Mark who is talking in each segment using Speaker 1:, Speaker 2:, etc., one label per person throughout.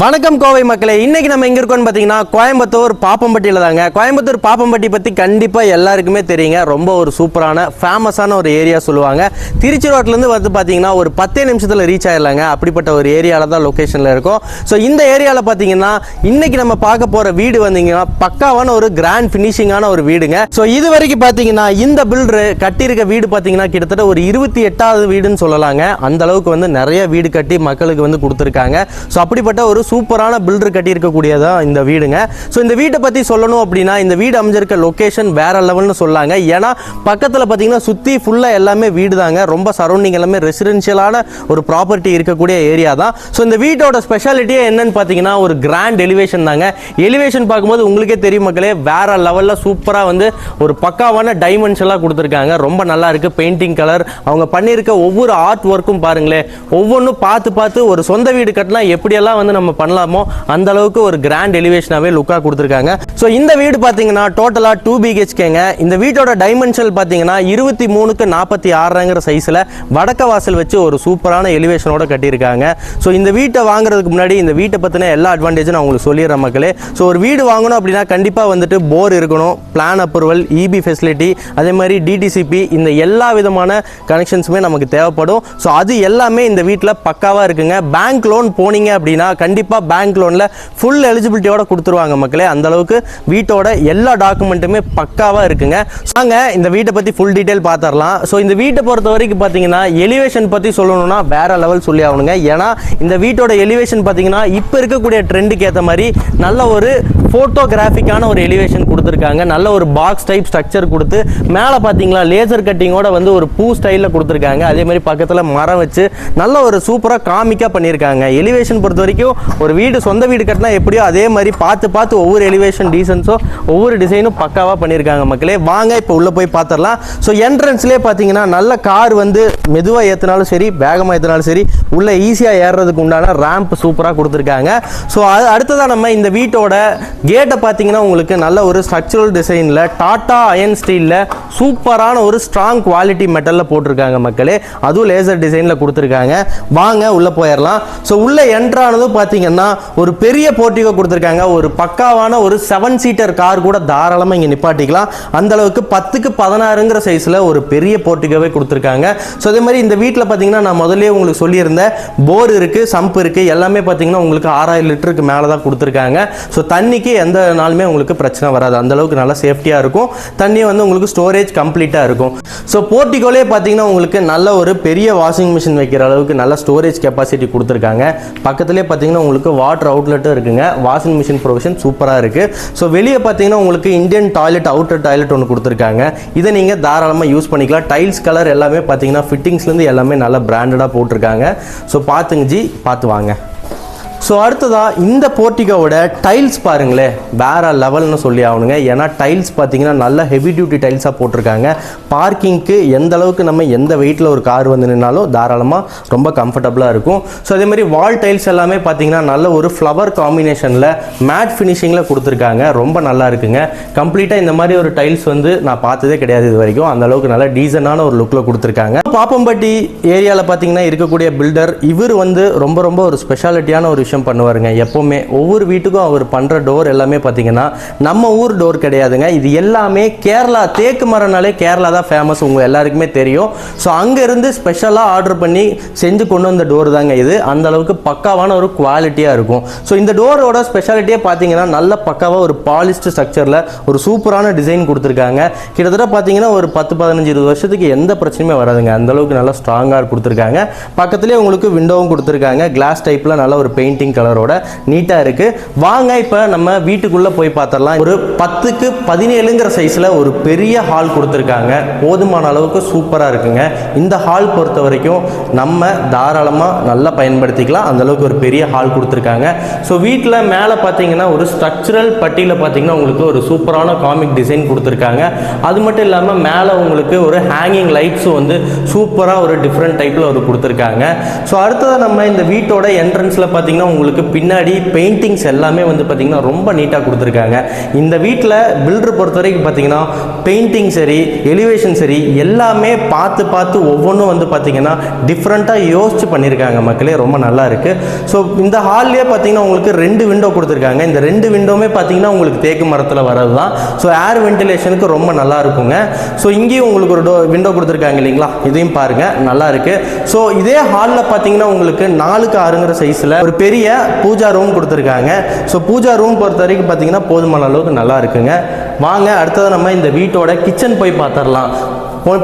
Speaker 1: வணக்கம் கோவை மக்களே. இன்னைக்கு நம்ம எங்க இருக்கோம்னு பார்த்தீங்கன்னா கோயம்புத்தூர் பாப்பம்பட்டியில் தாங்க. கோயம்புத்தூர் பாப்பம்பட்டி பற்றி கண்டிப்பாக எல்லாருக்குமே தெரியுங்க. ரொம்ப ஒரு சூப்பரான ஃபேமஸான ஒரு ஏரியா சொல்லுவாங்க. திருச்சி ரோட்லேருந்து வந்து பார்த்தீங்கன்னா ஒரு பத்தே நிமிஷத்தில் ரீச் ஆயிடலாங்க. அப்படிப்பட்ட ஒரு ஏரியாவில் தான் லொக்கேஷனில் இருக்கும். ஸோ இந்த ஏரியாவில் பார்த்தீங்கன்னா இன்னைக்கு நம்ம பார்க்க போகிற வீடு வந்தீங்கன்னா பக்காவான ஒரு கிராண்ட் ஃபினிஷிங்கான ஒரு வீடுங்க. ஸோ இது வரைக்கும் பார்த்தீங்கன்னா இந்த பில்டரு கட்டியிருக்க வீடு பார்த்தீங்கன்னா கிட்டத்தட்ட ஒரு இருபத்தி எட்டாவது வீடுன்னு சொல்லலாங்க. அந்த அளவுக்கு வந்து நிறைய வீடு கட்டி மக்களுக்கு வந்து கொடுத்துருக்காங்க. ஸோ அப்படிப்பட்ட ஒரு சூப்பரான பில்டர் கட்டியிருக்கக்கூடியதான் இந்த வீடுங்க. ஸோ இந்த வீட்டை பற்றி சொல்லணும் அப்படின்னா இந்த வீடு அமைஞ்சிருக்க லொக்கேஷன் வேற லெவல்னு சொல்லாங்க. ஏன்னா பக்கத்தில் பார்த்தீங்கன்னா சுற்றி ஃபுல்லாக எல்லாமே வீடு தாங்க ரொம்ப சரௌண்டிங் எல்லாமே ரெசிடென்ஷியலான ஒரு ப்ராப்பர்ட்டி இருக்கக்கூடிய ஏரியா தான். ஸோ இந்த வீட்டோட ஸ்பெஷாலிட்டியே என்னன்னு பார்த்தீங்கன்னா ஒரு கிராண்ட் எலிவேஷன் தாங்க. எலிவேஷன் பார்க்கும்போது உங்களுக்கே தெரியும் மக்களே வேற லெவலில் சூப்பராக வந்து ஒரு பக்காவான டைமென்ஷனாக கொடுத்துருக்காங்க. ரொம்ப நல்லா இருக்குது பெயிண்டிங் கலர் அவங்க பண்ணியிருக்க ஒவ்வொரு ஆர்ட் ஒர்க்கும் பாருங்களேன். ஒவ்வொன்றும் பார்த்து பார்த்து ஒரு சொந்த வீடு கட்டினா எப்படியெல்லாம் வந்து நம்ம பண்ணலாமோ? அந்த அளவுக்கு ஒரு கிராண்ட் எலிவேஷனாகவே லுக்காக கொடுத்துருக்காங்க. ஸோ இந்த வீடு பார்த்தீங்கன்னா டோட்டலாக டூ பிஹெச்கேங்க இந்த வீட்டோட டைமென்ஷன் பார்த்தீங்கன்னா இருபத்தி மூணுக்கு நாற்பத்தி ஆறுங்கிற சைஸில் வடக்க வாசல் வச்சு ஒரு சூப்பரான எலிவேஷனோட கட்டியிருக்காங்க. ஸோ இந்த வீட்டை வாங்குறதுக்கு முன்னாடி இந்த வீட்டை பற்றின எல்லா அட்வான்டேஜும் நான் உங்களுக்கு சொல்லிடுறேன் மக்களே. ஸோ ஒரு வீடு வாங்கணும் அப்படின்னா கண்டிப்பாக வந்துட்டு போர் இருக்கணும் பிளான் அப்ரூவல் இபி ஃபெசிலிட்டி அதே மாதிரி டிடிசிபி இந்த எல்லா விதமான கனெக்ஷன்ஸுமே நமக்கு தேவைப்படும். ஸோ அது எல்லாமே இந்த வீட்டில் பக்காவாக இருக்குங்க. பேங்க் லோன் போனீங்க அப்படின்னா கண்டிப்பாக கண்டிப்பாக பேங்க் லோனில் ஃபுல் எலிஜிபிலிட்டியோட கொடுத்துருவாங்க மக்களே. அந்தளவுக்கு வீட்டோட எல்லா டாக்குமெண்ட்டுமே பக்காவாக இருக்குங்க. வாங்க இந்த வீட்டை பற்றி ஃபுல் டீட்டெயில் பார்த்துடலாம் ஸோ இந்த வீட்டை பொறுத்த வரைக்கும் பார்த்தீங்கன்னா எலிவேஷன் பற்றி சொல்லணும்னா வேற லெவல் சொல்லி ஆகணுங்க. ஏன்னா இந்த வீட்டோட எலிவேஷன் பார்த்தீங்கன்னா இப்போ இருக்கக்கூடிய ட்ரெண்டுக்கு ஏற்ற மாதிரி நல்ல ஒரு ஃபோட்டோகிராஃபிக்கான ஒரு எலிவேஷன் கொடுத்துருக்காங்க. நல்ல ஒரு பாக்ஸ் டைப் ஸ்ட்ரக்சர் கொடுத்து மேலே பார்த்தீங்களா லேசர் கட்டிங்கோட வந்து ஒரு பூ ஸ்டைலில் கொடுத்துருக்காங்க. அதே மாதிரி பக்கத்தில் மரம் வச்சு நல்ல ஒரு சூப்பராக காமிக்காக பண்ணியிருக்காங்க. எலிவேஷன் பொறுத்த வரைக்கும் ஒரு வீடு சொந்த வீடு கட்டினா எப்படியோ அதே மாதிரி பார்த்து பார்த்து ஒவ்வொரு எலிவேஷன் டீசன்ஸோ ஒவ்வொரு டிசைனும் பக்காவாக பண்ணியிருக்காங்க மக்களே. வாங்க இப்போ உள்ளே போய் பார்த்துடலாம் ஸோ என்ட்ரன்ஸ்லேயே பார்த்தீங்கன்னா நல்ல கார் வந்து மெதுவாக ஏற்றினாலும் சரி வேகமாக ஏற்றினாலும் சரி உள்ளே ஈஸியாக ஏறுறதுக்கு உண்டான ரேம்ப் சூப்பராக கொடுத்துருக்காங்க. ஸோ அது அடுத்ததாக நம்ம இந்த வீட்டோட கேட்டை பார்த்தீங்கன்னா உங்களுக்கு நல்ல ஒரு ஸ்ட்ரக்சரல் டிசைனில் டாட்டா அயன் ஸ்டீலில் சூப்பரான ஒரு ஸ்ட்ராங் குவாலிட்டி மெட்டலில் போட்டிருக்காங்க மக்களே. அதுவும் லேசர் டிசைனில் கொடுத்துருக்காங்க. வாங்க உள்ளே போயிடலாம் ஸோ உள்ளே என்ட்ரானதும் பார்த்தீங்கன்னா ஒரு பெரிய போர்ட்டிகோ கொடுத்துருக்காங்க. ஒரு பக்காவான ஒரு செவன் சீட்டர் கார் கூட தாராளமாக இங்கே நிப்பாட்டிக்கலாம். அந்த அளவுக்கு பத்துக்கு பதினாறுங்கிற சைஸில் ஒரு பெரிய போர்ட்டிகோவே கொடுத்துருக்காங்க. ஸோ அதே மாதிரி இந்த வீட்டில் பார்த்தீங்கன்னா நான் முதல்ல உங்களுக்கு சொல்லியிருந்தேன். போர் இருக்குது சம்ப் இருக்குது எல்லாமே பார்த்தீங்கன்னா உங்களுக்கு ஆறாயிரம் லிட்டருக்கு மேலே தான் கொடுத்துருக்காங்க. ஸோ தண்ணிக்கு எந்த நாளுமே உங்களுக்கு பிரச்சனை வராது. அந்த அளவுக்கு நல்லா சேஃப்டியாக இருக்கும். தண்ணி வந்து உங்களுக்கு ஸ்டோரேஜ் கம்ப்ளீட்டாக இருக்கும். ஸோ போர்ட்டிகோலே பார்த்தீங்கன்னா உங்களுக்கு நல்ல ஒரு பெரிய வாஷிங் மிஷின் வைக்கிற அளவுக்கு நல்ல ஸ்டோரேஜ் கெப்பாசிட்டி கொடுத்துருக்காங்க. பக்கத்துலேயே பார்த்தீங்கன்னா உங்களுக்கு வாட்டர் அவுட்லெட்டும் இருக்குங்க. வாஷிங் மிஷின் ப்ரொவிஷன் சூப்பராக இருக்குது ஸோ வெளியே பார்த்தீங்கன்னா உங்களுக்கு இந்தியன் டாய்லெட் அவுட்டர் டாய்லெட் ஒன்று கொடுத்துருக்காங்க. இதை நீங்கள் தாராளமாக யூஸ் பண்ணிக்கலாம். டைல்ஸ் கலர் எல்லாமே பார்த்தீங்கன்னா ஃபிட்டிங்ஸ்லேருந்து எல்லாமே நல்லா பிராண்டடாக போட்டிருக்காங்க. ஸோ பார்த்துங்க ஜி பார்த்து வாங்க. ஸோ அடுத்ததாக இந்த போர்ட்டிகோவோட டைல்ஸ் பாருங்களேன். வேற லெவல்னு சொல்லி ஆகணுங்க. ஏன்னா டைல்ஸ் பார்த்தீங்கன்னா நல்ல ஹெவி டியூட்டி டைல்ஸாக போட்டிருக்காங்க. பார்க்கிங்க்கு எந்த அளவுக்கு நம்ம எந்த வெயிட்டில் ஒரு கார் வந்து நின்னாலும் தாராளமாக ரொம்ப கம்ஃபர்டபுளாக இருக்கும். ஸோ அதே மாதிரி வால் டைல்ஸ் எல்லாமே பார்த்தீங்கன்னா நல்ல ஒரு ஃப்ளவர் காம்பினேஷனில் மேட் ஃபினிஷிங்கில் கொடுத்துருக்காங்க. ரொம்ப நல்லா இருக்குங்க. கம்ப்ளீட்டாக இந்த மாதிரி ஒரு டைல்ஸ் வந்து நான் பார்த்ததே கிடையாது இது வரைக்கும். அந்த அளவுக்கு நல்ல டீசனான ஒரு லுக்கில் கொடுத்துருக்காங்க. பாப்பம்பட்டி ஏரியாவில் பார்த்தீங்கன்னா இருக்கக்கூடிய பில்டர் இவர் வந்து ரொம்ப ரொம்ப ஒரு ஸ்பெஷாலிட்டியான ஒரு விஷயம் பண்ணுவாருங்க. எப்போவுமே ஒவ்வொரு வீட்டுக்கும் அவர் பண்ணுற டோர் எல்லாமே பார்த்தீங்கன்னா நம்ம ஊர் டோர் கிடையாதுங்க. இது எல்லாமே கேரளா தேக்கு மரம்னாலே கேரளா தான் ஃபேமஸ் உங்கள் எல்லாருக்குமே தெரியும். ஸோ அங்கேருந்து ஸ்பெஷலாக ஆர்டர் பண்ணி செஞ்சு கொண்டு வந்த டோர் தாங்க இது. அந்த அளவுக்கு பக்காவான ஒரு குவாலிட்டியாக இருக்கும். ஸோ இந்த டோரோட ஸ்பெஷாலிட்டியே பார்த்தீங்கன்னா நல்ல பக்காவாக ஒரு பாலிஸ்ட் ஸ்ட்ரக்சரில் ஒரு சூப்பரான டிசைன் கொடுத்துருக்காங்க. கிட்டத்தட்ட பார்த்தீங்கன்னா ஒரு பத்து பதினஞ்சு இருபது வருஷத்துக்கு எந்த பிரச்சனையுமே வராதுங்க. அந்தளவுக்கு நல்லா ஸ்ட்ராங்காக கொடுத்துருக்காங்க. பக்கத்துலேயே உங்களுக்கு விண்டோவும் கொடுத்துருக்காங்க. கிளாஸ் டைப்பில் நல்ல ஒரு பெயிண்ட் பெயிண்டிங் கலரோட நீட்டாக இருக்குது வாங்க இப்போ நம்ம வீட்டுக்குள்ளே போய் பார்த்துடலாம் ஒரு பத்துக்கு பதினேழுங்கிற சைஸில் ஒரு பெரிய ஹால் கொடுத்துருக்காங்க. போதுமான அளவுக்கு சூப்பராக இருக்குங்க. இந்த ஹால் பொறுத்த வரைக்கும் நம்ம தாராளமாக நல்லா பயன்படுத்திக்கலாம். அந்த அளவுக்கு ஒரு பெரிய ஹால் கொடுத்துருக்காங்க. ஸோ வீட்டில் மேலே பார்த்தீங்கன்னா ஒரு ஸ்ட்ரக்சரல் பட்டியில் பார்த்தீங்கன்னா உங்களுக்கு ஒரு சூப்பரான காமிக் டிசைன் கொடுத்துருக்காங்க. அது மட்டும் இல்லாமல் மேலே உங்களுக்கு ஒரு ஹேங்கிங் லைட்ஸும் வந்து சூப்பராக ஒரு டிஃப்ரெண்ட் டைப்பில் ஒரு கொடுத்துருக்காங்க. ஸோ அடுத்ததாக நம்ம இந்த வீட்டோட என்ட்ரன்ஸில் பார்த்தீங்கன்னா உங்களுக்கு பின்னாடி பெயிண்டிங்ஸ் எல்லாமே வந்து பார்த்தீங்கன்னா ரொம்ப நீட்டாக கொடுத்துருக்காங்க. இந்த வீட்டில் பில்டர் பொறுத்த வரைக்கும் பார்த்தீங்கன்னா பெயிண்டிங் சரி எலிவேஷன் சரி எல்லாமே பார்த்து பார்த்து ஒவ்வொன்றும் வந்து பார்த்தீங்கன்னா டிஃப்ரெண்ட்டாக யோசிச்சு பண்ணியிருக்காங்க மக்களே. ரொம்ப நல்லா இருக்கு. ஸோ இந்த ஹால்லேயே பார்த்தீங்கன்னா உங்களுக்கு ரெண்டு விண்டோ கொடுத்துருக்காங்க. இந்த ரெண்டு விண்டோவுமே பார்த்தீங்கன்னா உங்களுக்கு தேக்கு மரத்தில் வரது தான் ஸோ ஏர் வென்டிலேஷனுக்கு ரொம்ப நல்லா இருக்குங்க. ஸோ இங்கேயும் உங்களுக்கு ஒரு டோ விண்டோ கொடுத்துருக்காங்க இல்லைங்களா? இதையும் பாருங்க. நல்லா இருக்கு. ஸோ இதே ஹாலில் பார்த்தீங்கன்னா உங்களுக்கு நாலுக்கு ஆறுங்கிற சைஸில் ஒரு பெரிய பூஜா ரூம் கொடுத்துருக்காங்க. ஸோ பூஜா ரூம் பொறுத்த வரைக்கும் பார்த்தீங்கன்னா போதுமான அளவுக்கு நல்லா இருக்குங்க. வாங்க அடுத்தது நம்ம இந்த வீட்டோட கிச்சன் போய் பார்த்துடலாம்.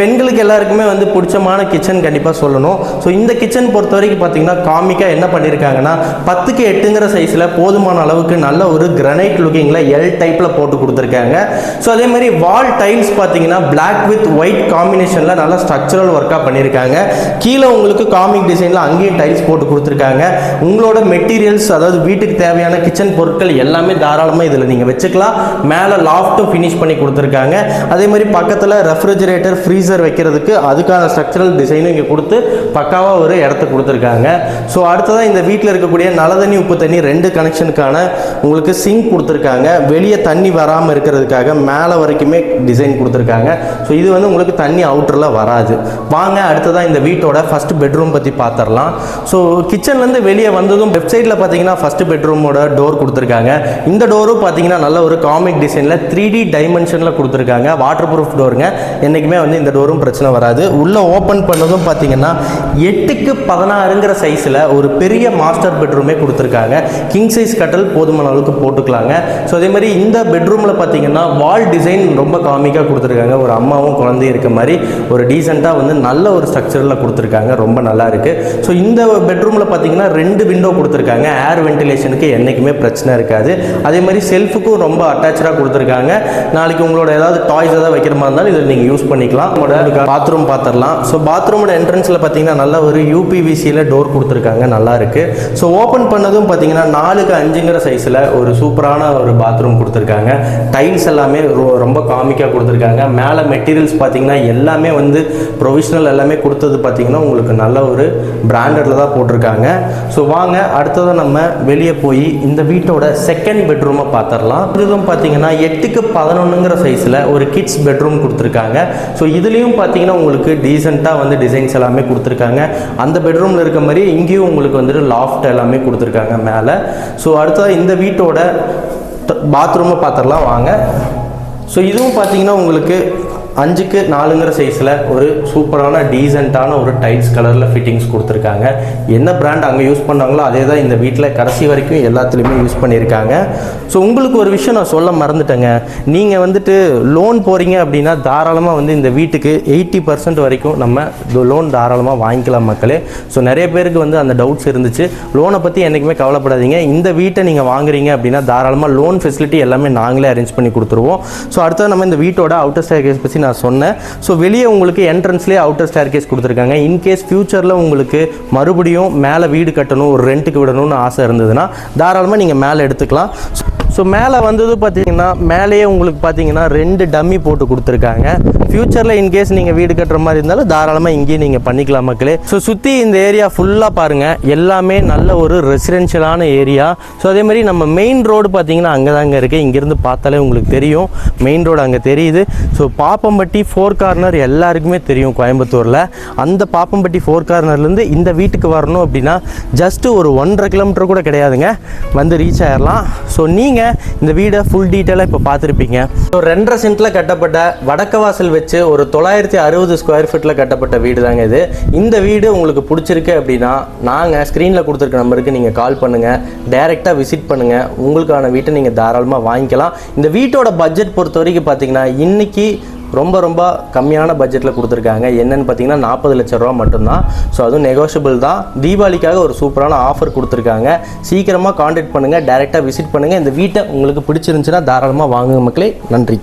Speaker 1: பெண்களுக்கு எல்லாருக்குமே வந்து பிடிச்சமான கிச்சன் கண்டிப்பாக சொல்லணும். ஸோ இந்த கிச்சன் பொறுத்த வரைக்கும் பார்த்தீங்கன்னா காமிக்காக என்ன பண்ணியிருக்காங்கன்னா பத்துக்கு எட்டுங்கிற சைஸில் போதுமான அளவுக்கு நல்ல ஒரு கிரனைட் லுக்கிங்கில் எல் டைப்பில் போட்டு கொடுத்துருக்காங்க. ஸோ அதே மாதிரி வால் டைல்ஸ் பார்த்தீங்கன்னா பிளாக் வித் ஒயிட் காம்பினேஷனில் நல்லா ஸ்ட்ரக்சரல் ஒர்க்காக பண்ணியிருக்காங்க கீழே உங்களுக்கு காமிக் டிசைனில் அங்கேயும் டைல்ஸ் போட்டு கொடுத்துருக்காங்க. உங்களோட மெட்டீரியல்ஸ் அதாவது வீட்டுக்கு தேவையான கிச்சன் பொருட்கள் எல்லாமே தாராளமாக இதில் நீங்கள் வச்சுக்கலாம். மேலே லாஃப்ட்டும் ஃபினிஷ் பண்ணி கொடுத்துருக்காங்க. அதே மாதிரி பக்கத்தில் ரெஃப்ரிஜரேட்டர் ஃப்ரீசர் வைக்கிறதுக்கு அதுக்கான ஸ்ட்ரக்சரல் டிசைனும் இங்கே கொடுத்து பக்காவாக ஒரு இடத்த கொடுத்துருக்காங்க. ஸோ அடுத்ததாக இந்த வீட்டில் இருக்கக்கூடிய நல தண்ணி உப்பு தண்ணி ரெண்டு கனெக்ஷனுக்கான உங்களுக்கு சிங்க் கொடுத்துருக்காங்க. வெளியே தண்ணி வராமல் இருக்கிறதுக்காக மேலே வரைக்குமே டிசைன் கொடுத்துருக்காங்க. ஸோ இது வந்து உங்களுக்கு தண்ணி அவுட்டரில் வராது. வாங்க அடுத்ததாக இந்த வீட்டோட ஃபர்ஸ்ட் பெட்ரூம் பற்றி பார்த்துடலாம் ஸோ கிச்சன்லேருந்து வெளியே வந்ததும் வெப்சைட்டில் பார்த்தீங்கன்னா ஃபஸ்ட்டு பெட்ரூமோட டோர் கொடுத்துருக்காங்க. இந்த டோரும் பார்த்தீங்கன்னா நல்ல ஒரு காமிக் டிசைனில் த்ரீ டி டைமென்ஷனில் கொடுத்துருக்காங்க. வாட்டர் ப்ரூஃப் டோருங்க என்றைக்குமே வந்து இந்த டோரும் பிரச்சனை வராது. உள்ளே ஓப்பன் பண்ணதும் பார்த்தீங்கன்னா எட்டுக்கு பதினாறுங்கிற சைஸில் ஒரு பெரிய மாஸ்டர் பெட்ரூமே கொடுத்துருக்காங்க. கிங் சைஸ் கட்டல் போதுமான அளவுக்கு போட்டுக்கலாங்க. ஸோ அதே மாதிரி இந்த பெட்ரூமில் பார்த்தீங்கன்னா வால் டிசைன் ரொம்ப காமிக்காக கொடுத்துருக்காங்க. ஒரு அம்மாவும் குழந்தையும் இருக்க மாதிரி ஒரு டீசெண்டாக வந்து நல்ல ஒரு ஸ்ட்ரக்சரில் கொடுத்துருக்காங்க. ரொம்ப நல்லா இருக்கு. ஸோ இந்த பெட்ரூமில் பார்த்தீங்கன்னா ரெண்டு விண்டோ கொடுத்துருக்காங்க. ஏர் வென்டிலேஷனுக்கு என்றைக்குமே பிரச்சனை இருக்காது. அதே மாதிரி செல்ஃபுக்கும் ரொம்ப அட்டாச்சாக கொடுத்துருக்காங்க. நாளைக்கு உங்களோட ஏதாவது டாய்ஸ் ஏதாவது வைக்கிற மாதிரி இருந்தாலும் இதில் நீங்கள் யூஸ் பண்ணிக்கலாம். உங்களோட பாத்ரூம் பார்த்துடலாம். ஸோ பாத்ரூமோட என்ட்ரன்ஸில் பார்த்தீங்கன்னா நல்ல ஒரு யூபிவிசியில் டோர் கொடுத்துருக்காங்க. நல்லா இருக்கு. ஸோ ஓப்பன் பண்ணதும் பார்த்தீங்கன்னா நாலுக்கு அஞ்சுங்கிற சைஸில் ஒரு சூப்பரான ஒரு பாத்ரூம் கொடுத்துருக்காங்க. டைல்ஸ் எல்லாமே ரொம்ப காமிக்காக கொடுத்துருக்காங்க. மேலே மெட்டீரியல்ஸ் பார்த்தீங்கன்னா எல்லாமே வந்து ப்ரொவிஷனல் எல்லாமே கொடுத்தது பார்த்தீங்கன்னா உங்களுக்கு நல்ல ஒரு பிராண்டடில் தான் போட்டிருக்காங்க. ஸோ வாங்க அடுத்ததாக நம்ம வெளியே போய் இந்த வீட்டோட செகண்ட் பெட்ரூமை பார்த்துடலாம். இதுவும் பார்த்தீங்கன்னா எட்டுக்கு பதினொன்றுங்கிற சைஸில் ஒரு கிட்ஸ் பெட்ரூம் கொடுத்துருக்காங்க. ஸோ இதுலேயும் பார்த்தீங்கன்னா உங்களுக்கு டீசெண்டாக வந்து டிசைன்ஸ் எல்லாமே கொடுத்துருக்காங்க. அந்த பெட்ரூமில் இருக்க மாதிரி இங்கேயும் உங்களுக்கு வந்துட்டு லாஃப்ட் எல்லாமே கொடுத்துருக்காங்க மேலே. ஸோ அடுத்ததாக இந்த வீட்டோட பாத்ரூமை பார்த்துடலாம் வாங்க. ஸோ இதுவும் பார்த்தீங்கன்னா உங்களுக்கு அஞ்சுக்கு நாலுங்கிற சைஸில் ஒரு சூப்பரான டீசெண்டான ஒரு டைல்ஸ் கலரில் ஃபிட்டிங்ஸ் கொடுத்துருக்காங்க. என்ன பிராண்ட் அங்கே யூஸ் பண்ணாங்களோ அதே தான் இந்த வீட்டில் கடைசி வரைக்கும் எல்லாத்துலேயுமே யூஸ் பண்ணியிருக்காங்க. ஸோ உங்களுக்கு ஒரு விஷயம் நான் சொல்ல மறந்துட்டேங்க. நீங்கள் வந்துட்டு லோன் போகிறீங்க அப்படின்னா தாராளமாக வந்து இந்த வீட்டுக்கு எயிட்டி பர்சன்ட் வரைக்கும் நம்ம லோன் தாராளமாக வாங்கிக்கலாம் மக்களே. ஸோ நிறைய பேருக்கு வந்து அந்த டவுட்ஸ் இருந்துச்சு. லோனை பற்றி என்றைக்குமே கவலைப்படாதீங்க. இந்த வீட்டை நீங்கள் வாங்குறீங்க அப்படின்னா தாராளமாக லோன் ஃபெசிலிட்டி எல்லாமே நாங்களே அரேஞ்ச் பண்ணி கொடுத்துருவோம். ஸோ அடுத்தது நம்ம இந்த வீட்டோட அவுட்டர் ஸ்டேர் பற்றி நான் சொன்னேன். ஸோ வெளியே உங்களுக்கு என்ட்ரன்ஸ்லேயே அவுட்டர் ஸ்டேர் கேஸ் கொடுத்துருக்காங்க இன்கேஸ் ஃபியூச்சரில் உங்களுக்கு மறுபடியும் மேலே வீடு கட்டணும் ஒரு ரெண்ட்டுக்கு விடணும்னு ஆசை இருந்ததுன்னா தாராளமாக நீங்கள் மேலே எடுத்துக்கலாம். ஸோ மேலே வந்தது பார்த்தீங்கன்னா மேலேயே உங்களுக்கு பார்த்தீங்கன்னா ரெண்டு டம்மி போட்டு கொடுத்துருக்காங்க. ஃப்யூச்சரில் இன்கேஸ் நீங்கள் வீடு கட்டுற மாதிரி இருந்தாலும் தாராளமாக இங்கேயே நீங்கள் பண்ணிக்கலாம் மக்களே. ஸோ சுற்றி இந்த ஏரியா ஃபுல்லாக பாருங்கள் எல்லாமே நல்ல ஒரு ரெசிடென்ஷியலான ஏரியா ஸோ அதே மாதிரி நம்ம மெயின் ரோடு பார்த்தீங்கன்னா அங்கே தாங்க இருக்குது இங்கேருந்து பார்த்தாலே உங்களுக்கு தெரியும். மெயின் ரோடு அங்கே தெரியுது. ஸோ பாப்பம்பட்டி ஃபோர் கார்னர் எல்லாருக்குமே தெரியும் கோயம்புத்தூரில். அந்த பாப்பம்பட்டி ஃபோர் கார்னர்லேருந்து இந்த வீட்டுக்கு வரணும் அப்படின்னா ஜஸ்ட்டு ஒரு ஒன்றரை கிலோமீட்டர் கூட கிடையாதுங்க. வந்து ரீச் ஆயிடலாம் ஸோ நீங்கள் இந்த வீடை ஃபுல் டீட்டெயிலாக இப்போ பார்த்துருப்பீங்க. ஸோ ரெண்டரை சென்ட்டில் கட்டப்பட்ட வடக்க வாசல் வச்சு ஒரு தொள்ளாயிரத்தி அறுபது ஸ்கொயர் ஃபீட்டில் கட்டப்பட்ட வீடு தாங்க இது. இந்த வீடு உங்களுக்கு பிடிச்சிருக்கு அப்படின்னா நாங்கள் ஸ்க்ரீனில் கொடுத்துருக்க நம்பருக்கு நீங்கள் கால் பண்ணுங்கள் டைரெக்டாக விசிட் பண்ணுங்கள் உங்களுக்கான வீட்டை நீங்கள் தாராளமாக வாங்கிக்கலாம். இந்த வீட்டோட பட்ஜெட் பொறுத்த வரைக்கும் பார்த்தீங்கன்னா இன்னைக்கு ரொம்ப ரொம்ப கம்மியான பட்ஜெட்டில் கொடுத்துருக்காங்க. என்னென்னு பார்த்தீங்கன்னா நாற்பது லட்ச ரூபா மட்டும்தான். ஸோ அதுவும் நெகோஷியபிள் தான். தீபாவளிக்காக ஒரு சூப்பரான ஆஃபர் கொடுத்துருக்காங்க. சீக்கிரமாக காண்டாக்ட் பண்ணுங்கள் டேரெக்டாக விசிட் பண்ணுங்கள் இந்த வீட்டை உங்களுக்கு பிடிச்சிருந்துச்சுன்னா தாராளமாக வாங்குங்க மக்களே. நன்றி.